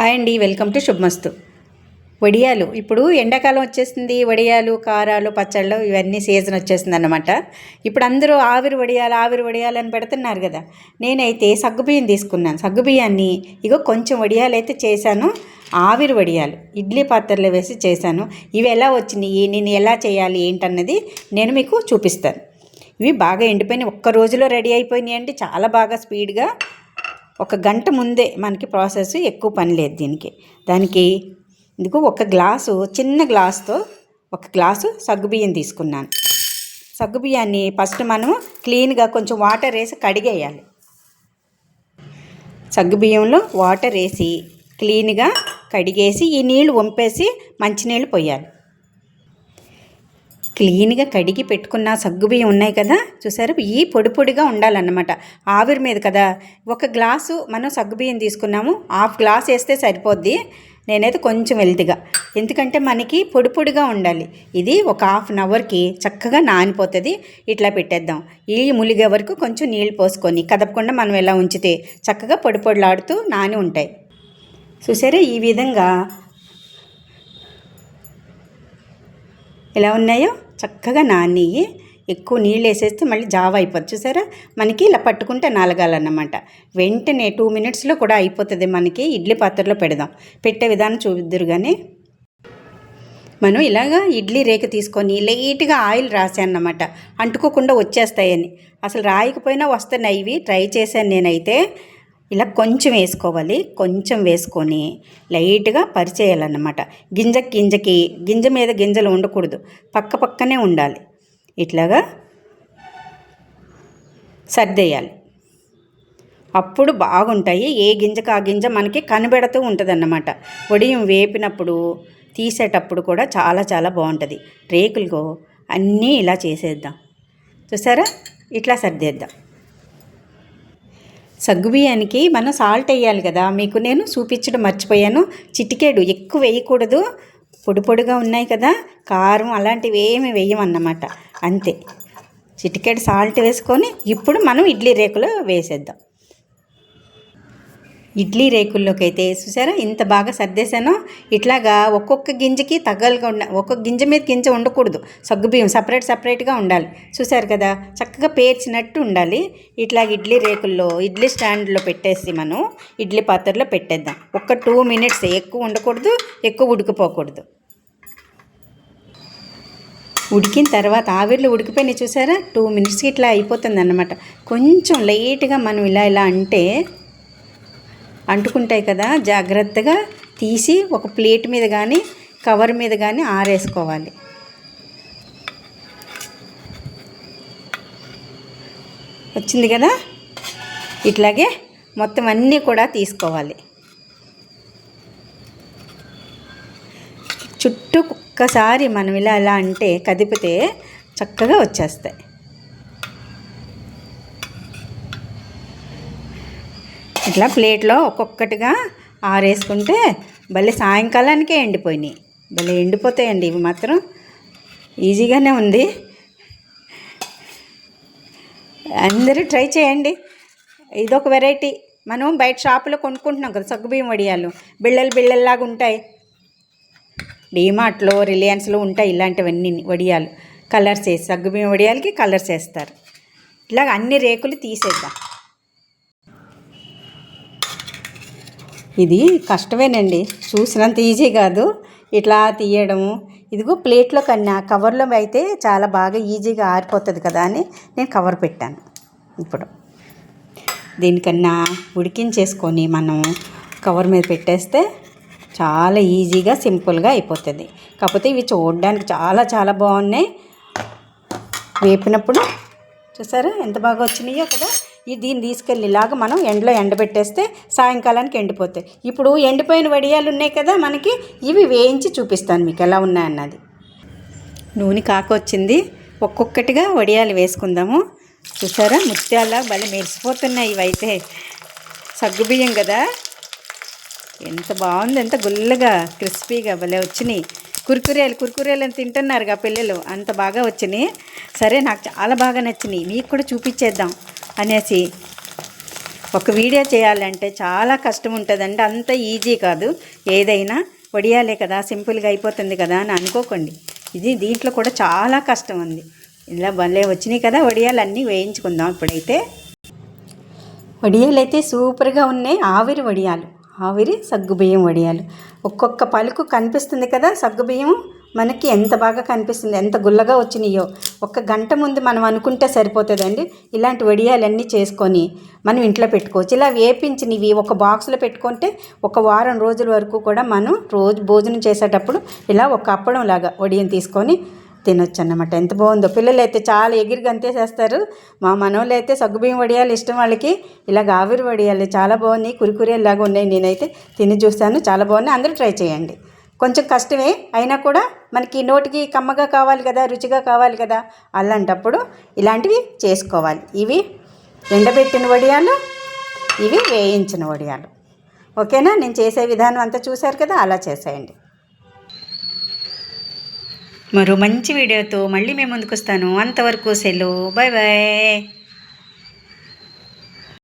Hi అండి welcome to శుభమస్తు. వడియాలు ఇప్పుడు ఎండాకాలం వచ్చేసింది వడియాలు కారాలు పచ్చళ్ళు ఇవన్నీ సీజన్ వచ్చేసింది అన్నమాట ఇప్పుడు అందరూ ఆవిరి వడియాలు ఆవిరి వడియాలు అని పెడుతున్నారు కదా. నేనైతే సగ్గుబియ్యం తీసుకున్నాను. సగ్గుబియ్యాన్ని ఇగో కొంచెం వడియాలు అయితే చేశాను. ఆవిరి వడియాలు ఇడ్లీ పాత్రలో వేసి చేశాను. ఇవి ఎలా వచ్చినాయి నేను ఎలా చేయాలి ఏంటన్నది నేను మీకు చూపిస్తాను. ఇవి బాగా ఎండిపోయినాయి. ఒక్క రోజులో రెడీ అయిపోయినాయి అంటే చాలా బాగా స్పీడ్గా ఒక గంట ముందే మనకి ప్రాసెస్ ఎక్కువ పని లేదు దీనికి. దానికి ఇందుకు ఒక గ్లాసు చిన్న గ్లాస్తో ఒక గ్లాసు సగ్గుబియ్యం తీసుకున్నాను. సగ్గుబియ్యాన్ని ఫస్ట్ మనము క్లీన్గా కొంచెం వాటర్ వేసి కడిగేయాలి. సగ్గుబియ్యంలో వాటర్ వేసి క్లీన్గా కడిగేసి ఈ నీళ్ళు వంపేసి మంచినీళ్ళు పోయాలి. క్లీన్గా కడిగి పెట్టుకున్న సగ్గుబియ్యం ఉన్నాయి కదా? చూసారు? ఈ పొడి పొడిగా ఉండాలన్నమాట. ఆవిరి మీద కదా? ఒక గ్లాసు మనం సగ్గుబియ్యం తీసుకున్నాము. హాఫ్ గ్లాస్ వేస్తే సరిపోద్ది. నేనైతే కొంచెం వెల్తిగా ఎందుకంటే మనకి పొడి పొడిగా ఉండాలి. ఇది ఒక హాఫ్ అన్ అవర్కి చక్కగా నానిపోతుంది. ఇట్లా పెట్టేద్దాం. ఈ ములిగే వరకు కొంచెం నీళ్ళు పోసుకొని కదపకుండా మనం ఎలా ఉంచితే చక్కగా పొడి పొడిలాడుతూ నాని ఉంటాయి. చూసారా? ఈ విధంగా ఎలా ఉన్నాయో చక్కగా నానియి ఎక్కువ నీళ్ళు వేసేస్తే మళ్ళీ జావ అయిపోతుంది చూసారా? మనకి ఇలా పట్టుకుంటే నాలగాలన్నమాట. వెంటనే టూ మినిట్స్లో కూడా అయిపోతుంది మనకి. ఇడ్లీ పాత్రలో పెడదాం. పెట్టే విధానం చూపిద్దురు కానీ మనం ఇలాగా ఇడ్లీ రేక తీసుకొని లైట్గా ఆయిల్ అన్నమాట అంటుకోకుండా వచ్చేస్తాయని. అసలు రాయకపోయినా వస్తున్నాయి ఇవి. ట్రై చేశాను నేనైతే. ఇలా కొంచెం వేసుకోవాలి. కొంచెం వేసుకొని లైట్గా పరిచేయాలన్నమాట. గింజ గింజకి గింజ మీద గింజలు ఉండకూడదు. పక్క పక్కనే ఉండాలి. ఇట్లాగా సర్దేయాలి. అప్పుడు బాగుంటాయి. ఏ గింజకు ఆ గింజ మనకి కనబెడుతూ ఉంటుంది అన్నమాట వడియం వేపినప్పుడు తీసేటప్పుడు కూడా చాలా చాలా బాగుంటుంది. రేకులకు అన్నీ ఇలా చేసేద్దాం. చూసారా? ఇట్లా సర్దేద్దాం. సగ్గుబియ్యానికి మనం సాల్ట్ వేయాలి కదా. మీకు నేను చూపించడం మర్చిపోయాను. చిటికేడు ఎక్కువ వేయకూడదు. పొడి పొడిగా ఉన్నాయి కదా. కారం అలాంటివి ఏమి వేయమన్నమాట. అంతే. చిటికేడు సాల్ట్ వేసుకొని ఇప్పుడు మనం ఇడ్లీ రేకులో వేసేద్దాం. ఇడ్లీ రేకుల్లోకైతే చూసారా? ఇంత బాగా సర్దేశానో? ఇట్లాగా ఒక్కొక్క గింజకి తగ్గలుగా ఒక్కొక్క గింజ మీద గింజ ఉండకూడదు. సగ్గుబియ్యం సపరేట్ సపరేట్గా ఉండాలి. చూసారు కదా? చక్కగా పేర్చినట్టు ఉండాలి. ఇట్లా ఇడ్లీ రేకుల్లో ఇడ్లీ స్టాండ్లో పెట్టేసి మనం ఇడ్లీ పాత్రలో పెట్టేద్దాం. ఒక్క టూ మినిట్స్ ఎక్కువ ఉండకూడదు ఎక్కువ ఉడికిపోకూడదు. ఉడికిన తర్వాత ఆవిర్లు ఉడికిపోయినాయి చూసారా? టూ మినిట్స్కి ఇట్లా అయిపోతుంది అన్నమాట కొంచెం లైట్గా మనం ఇలా ఇలా అంటే అంటుకుంటాయి కదా జాగ్రత్తగా తీసి ఒక ప్లేట్ మీద కానీ కవర్ మీద కానీ ఆరేసుకోవాలి. వచ్చింది కదా? ఇట్లాగే మొత్తం అన్నీ కూడా తీసుకోవాలి. చుట్టూ ఒక్కసారి మనం ఇలా ఇలా అంటే కదిపితే చక్కగా వచ్చేస్తాయి. ఇట్లా ప్లేట్లో ఒక్కొక్కటిగా ఆరేసుకుంటే భలే సాయంకాలానికే ఎండిపోయినాయి. భలే ఎండిపోతాయండి ఇవి మాత్రం. ఈజీగానే ఉంది. అందరూ ట్రై చేయండి. ఇదొక వెరైటీ. మనం బయట షాపులో కొనుక్కుంటున్నాం కదా సగ్గుబియ్యం వడియాలు. బిళ్ళలు బిళ్ళల్లాగా ఉంటాయి. డీమార్ట్లో రిలయన్స్లో ఉంటాయి ఇలాంటివన్నీ వడియాలు. కలర్స్ వేసి సగ్గుబియ్యం వడియాలకి కలర్స్ వేస్తారు. ఇలాగ అన్ని రేకులు తీసేద్దాం. ఇది కష్టమేనండి. చూసినంత ఈజీ కాదు. ఇట్లా తీయడము. ఇదిగో ప్లేట్లో కన్నా కవర్లో అయితే చాలా బాగా ఈజీగా ఆరిపోతుంది కదా అని నేను కవర్ పెట్టాను. ఇప్పుడు దీనికన్నా ఉడికించేసుకొని మనం కవర్ మీద పెట్టేస్తే చాలా ఈజీగా సింపుల్గా అయిపోతుంది. కాకపోతే ఇవి చూడడానికి చాలా చాలా బాగున్నాయి. వేపినప్పుడు చూసారా ఎంత బాగా వచ్చినాయో కదా? దీన్ని తీసుకెళ్ళి ఇలాగ మనం ఎండలో ఎండబెట్టేస్తే సాయంకాలానికి ఎండిపోతాయి. ఇప్పుడు ఎండిపోయిన వడియాలు ఉన్నాయి కదా మనకి ఇవి వేయించి చూపిస్తాను మీకు ఎలా ఉన్నాయన్నది నూనె కాకొచ్చింది ఒక్కొక్కటిగా వడియాలు వేసుకుందాము. చూసారా? ముత్యాల భలే మెరిసిపోతున్నాయి ఇవైతే. సగ్గుబియ్యం కదా. ఎంత బాగుంది ఎంత గుల్లగా క్రిస్పీగా భలే వచ్చినాయి. కుర్కురేలు కుర్కురేలు అని తింటున్నారుగా పిల్లలు. అంత బాగా వచ్చినాయి. సరే నాకు చాలా బాగా నచ్చినాయి. మీకు కూడా చూపించేద్దాం. అనేసి ఒక వీడియో చేయాలంటే చాలా కష్టం ఉంటుందండి అంత ఈజీ కాదు. ఏదైనా వడియాలే కదా సింపుల్గా అయిపోతుంది కదా అని అనుకోకండి. ఇది దీంట్లో కూడా చాలా కష్టం ఉంది ఇలా భలే వచ్చినాయి కదా వడియాలు అన్నీ వేయించుకుందాం ఇప్పుడైతే. వడియాలు అయితే సూపర్గా ఉన్నాయి. ఆవిరి వడియాలు ఆవిరి సగ్గుబియ్యం వడియాలు ఒక్కొక్క పలుకు కనిపిస్తుంది కదా సగ్గుబియ్యం మనకి ఎంత బాగా కనిపిస్తుంది ఎంత గుల్లగా వచ్చినాయో. ఒక గంట ముందు మనం అనుకుంటే సరిపోతుందండి. ఇలాంటి వడియాలన్నీ చేసుకొని మనం ఇంట్లో పెట్టుకోవచ్చు. ఇలా వేపించినవి ఒక బాక్స్లో పెట్టుకుంటే ఒక వారం రోజుల వరకు కూడా మనం రోజు భోజనం చేసేటప్పుడు ఇలా ఒక అప్పడం లాగా వడియం తీసుకొని తినొచ్చు అన్నమాట ఎంత బాగుందో. పిల్లలు అయితే చాలా ఎగిరి గంతేసేస్తారు మా మనోళ్ళు అయితే సగ్గుబియ్యం వడియాలు ఇష్టం వాళ్ళకి. ఇలాగ ఆవిరి వడియాలు చాలా బాగున్నాయి కురికురేలాగా ఉన్నాయి. నేనైతే తిని చూస్తాను చాలా బాగున్నాయి. అందరూ ట్రై చేయండి. కొంచెం కష్టమే అయినా కూడా మనకి నోటికి కమ్మగా కావాలి కదా రుచిగా కావాలి కదా అలాంటప్పుడు ఇలాంటివి చేసుకోవాలి. ఇవి ఎండబెట్టిన వడియాలు ఇవి వేయించిన వడియాలు. ఓకేనా? నేను చేసే విధానం అంతా చూశారు కదా అలా చేసేయండి. మరో మంచి వీడియోతో మళ్ళీ మేము ముందుకు వస్తాను. అంతవరకు సెలవు. Bye bye